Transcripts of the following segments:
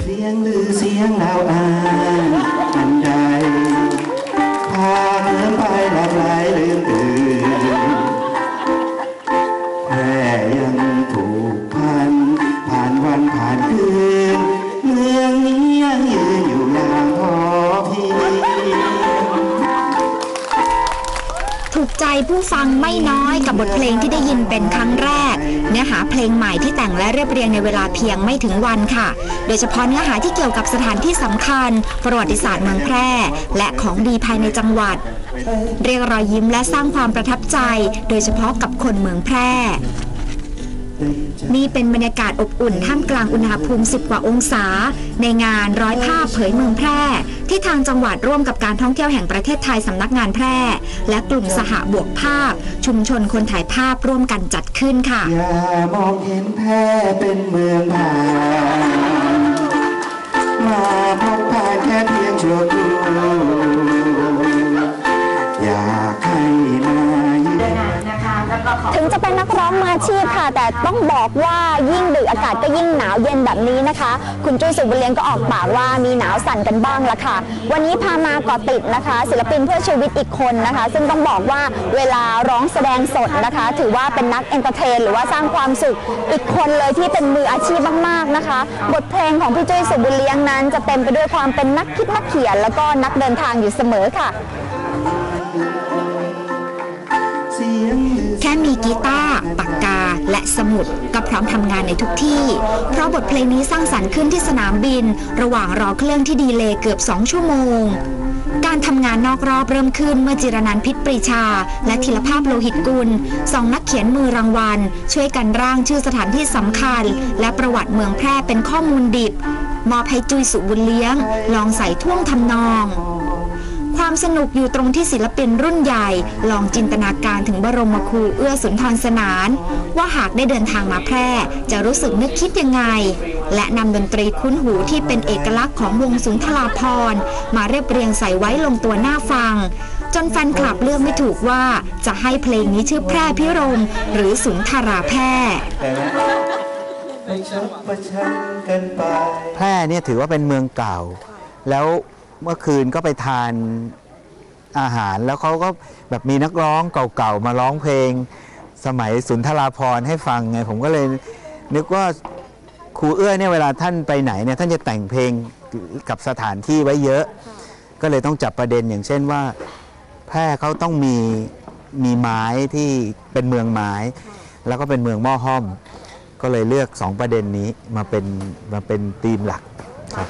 เสียงลือเสียงเล่าอ้านอันใดพาเธอไป ใจผู้ฟังไม่น้อยกับบทเพลงที่ได้ยินเป็นครั้งแรก เนื้อหาเพลงใหม่ที่แต่งและเรียบเรียงในเวลาเพียงไม่ถึงวันค่ะ โดยเฉพาะเนื้อหาที่เกี่ยวกับสถานที่สำคัญ ประวัติศาสตร์เมืองแพร่ และของดีภายในจังหวัด เรียกรอยยิ้มและสร้างความประทับใจ โดยเฉพาะกับคนเมืองแพร่ นี่เป็นบรรยากาศอบอุ่นท่ามกลางอุณหภูมิ 10 กว่าองศา ในงานร้อยภาพเผยเมืองแพร่ ที่ทางจังหวัดร่วมกับการท่องเที่ยวแห่งประเทศไทยสำนักงานแพร่ และกลุ่มสหบวกภาพ ชุมชนคนถ่ายภาพร่วมกันจัดขึ้นค่ะอย่ามองเห็นแพ้เป็นเมือง งจะเป็นนักร้องมืออาชีพค่ะ แต่ต้องบอกว่ายิ่งดึกอากาศก็ยิ่งหนาวเย็นแบบนี้นะคะ คุณจุ้ยสุบุญเลียงก็ออกปากว่ามีหนาวสั่นกันบ้างละค่ะ วันนี้พามาเกาะติดนะคะ ศิลปินเพื่อชีวิตอีกคนนะคะ ซึ่งต้องบอกว่าเวลาร้องแสดงสดนะคะ ถือว่าเป็นนักเอนเตอร์เทนหรือว่าสร้างความสุขอีกคนเลยที่เป็นมืออาชีพมากๆนะคะ บทเพลงของพี่จุ้ยสุบุญเลียงนั้น จะเต็มไปด้วยความเป็นนักคิดนักเขียน แล้วก็นักเดินทางอยู่เสมอค่ะ มีกีตาร์ปากกา และสมุดก็พร้อมทำงานในทุกที่ เพราะบทเพลงนี้สร้างสรรค์ขึ้นที่สนามบิน ระหว่างรอเครื่องที่ดีเลย์เกือบ2ชั่วโมง การทำงานนอกรอบเริ่มขึ้นเมื่อจิรนันพิษปรีชา และธีรภาพโลหิตกุลสองนักเขียนมือรางวัล ช่วยกันร่างชื่อสถานที่สำคัญ และประวัติเมืองแพร่เป็นข้อมูลดิบมอบให้จุยสุบุญเลี้ยง ลองใส่ท่วงทำนอง ความสนุกอยู่ตรงที่ศิลปินรุ่นใหญ่ ลองจินตนาการถึงบรมครูเอื้อสุนทรสนาน ว่าหากได้เดินทางมาแพร่ จะรู้สึกนึกคิดยังไง และนำดนตรีคุ้นหูที่เป็นเอกลักษณ์ของวงสุนทราพรณ์มาเรียบเรียงใส่ไว้ลงตัวหน้าฟัง จนแฟนคลับเลือกไม่ถูกว่าจะให้เพลงนี้ชื่อแพร่พิรม หรือสุนทราแพร่แต่ไม่ชักประชันกันไปแพร่เนี่ยถือว่าเป็นเมืองเก่าแล้ว เมื่อคืนก็ไปทานอาหารแล้วเขาก็แบบมีนักร้องเก่าๆมาร้องเพลง สมัยสุนทราพรให้ฟังไงผมก็เลยนึกว่าครูเอื้อเนี่ยเวลาท่านไปไหนเนี่ยท่านจะแต่งเพลงกับสถานที่ไว้เยอะ ก็เลยต้องจับประเด็นอย่างเช่นว่า แพร่เขาต้องมีมีไม้ที่เป็นเมืองไม้ แล้วก็เป็นเมืองหม้อห้อม ก็เลยเลือกสองประเด็นนี้มาเป็นมาเป็นธีมหลักครับ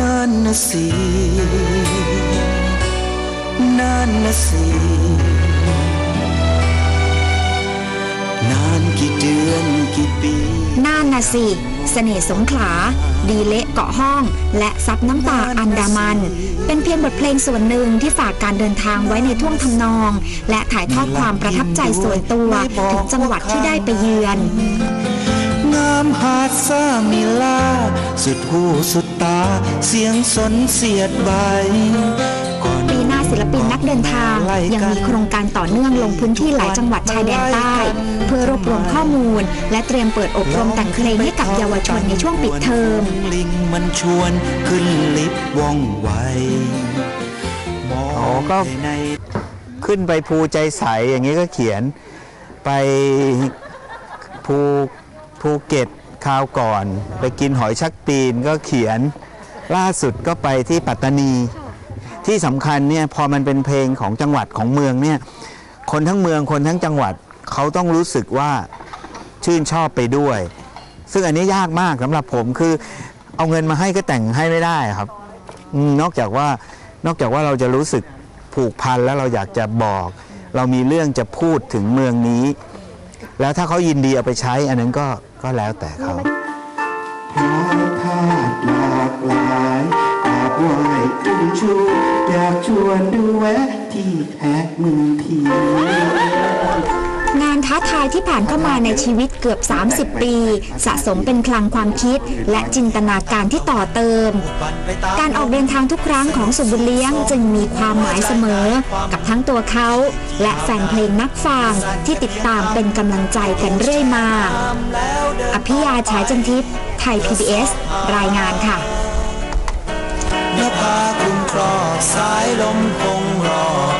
นั่นนะสินั่นนะสินานกี่เดือนกี่ปีน่านนะสิเสน่ห์สงขลา ดีเละเกาะห้อง และซับน้ำตาอันดามัน เป็นเพียงบทเพลงส่วนหนึ่งที่ฝากการเดินทางไว้ในท่วงทำนอง และถ่ายทอดความประทับใจส่วนตัวถึงจังหวัดที่ได้ไปเยือนงามหาดซามิลา สุดหูสุดตา เสียงสนเสียดใบก่อนปีหน้าศิลปินนักเดินทาง ยังมีโครงการต่อเนื่องลงพื้นที่หลายจังหวัดชายแดนใต้ เพื่อรวบรวมข้อมูล และเตรียมเปิดอบรมแต่งเพลงให้กับเยาวชนในช่วงปิดเทอมลิงมันชวนขึ้นลิฟต์ว่องไวมออ๋องก็ไปในขึ้นไปภูใจใสอย่างนี้ก็เขียนไปภู ภูเก็ตคราวก่อน ไปกินหอยชักตีนก็เขียน ล่าสุดก็ไปที่ปัตตานี ที่สำคัญเนี่ยพอมันเป็นเพลงของจังหวัดของเมืองเนี่ยคนทั้งเมืองคนทั้งจังหวัดเขาต้องรู้สึกว่าชื่นชอบไปด้วย ซึ่งอันนี้ยากมากสำหรับผมคือเอาเงินมาให้ก็แต่งให้ไม่ได้ครับนอกจากว่านอกจากว่าเราจะรู้สึกผูกพันแล้วเราอยากจะบอก เรามีเรื่องจะพูดถึงเมืองนี้ แล้วถ้าเขายินดีเอาไปใช้ อันนั้นก็ก็แล้วแต่เขาพระธาตุหลากหลายกราบไหว้จุนชูอยากชวนดูแวะที่แฮกเมืองายที่ผ่านเข้ามาในชีวิตเกือบ 30 ปี สะสมเป็นคลังความคิด และจินตนาการที่ต่อเติม การออกเดินทางทุกครั้งของสุบุญเลี้ยงจึงมีความหมายเสมอ กับทั้งตัวเขา และแฟนเพลงนักฟังที่ติดตามเป็นกำลังใจกันเรื่อยมา อภิยาฉายจันทิพย์ไทย PBS รายงานค่ะนภาคลุมครอสายลมคงรอ